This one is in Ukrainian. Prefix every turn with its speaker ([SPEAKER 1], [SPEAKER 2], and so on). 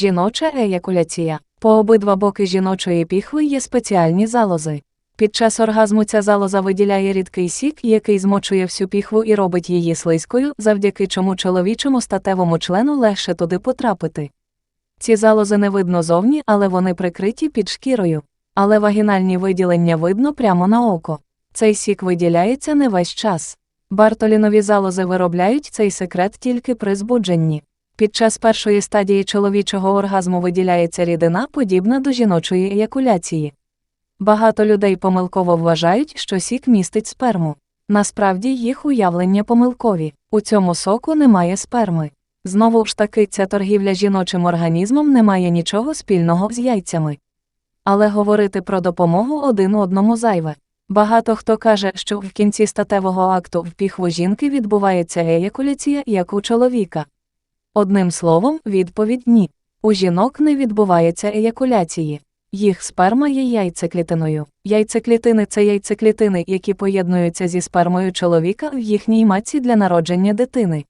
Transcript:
[SPEAKER 1] Жіноча еякуляція. По обидва боки жіночої піхви є спеціальні залози. Під час оргазму ця залоза виділяє рідкий сік, який змочує всю піхву і робить її слизькою, завдяки чому чоловічому статевому члену легше туди потрапити. Ці залози не видно зовні, але вони прикриті під шкірою. Але вагінальні виділення видно прямо на око. Цей сік виділяється не весь час. Бартолінові залози виробляють цей секрет тільки при збудженні. Під час першої стадії чоловічого оргазму виділяється рідина, подібна до жіночої еякуляції. Багато людей помилково вважають, що сік містить сперму. Насправді їх уявлення помилкові. У цьому соку немає сперми. Знову ж таки, ця торгівля жіночим організмом не має нічого спільного з яйцями. Але говорити про допомогу один одному зайве. Багато хто каже, що в кінці статевого акту в піхву жінки відбувається еякуляція, як у чоловіка. Одним словом, відповідь ні. У жінок не відбувається еякуляції. Їх сперма є яйцеклітиною. Яйцеклітини це яйцеклітини, які поєднуються зі спермою чоловіка в їхній матці для народження дитини.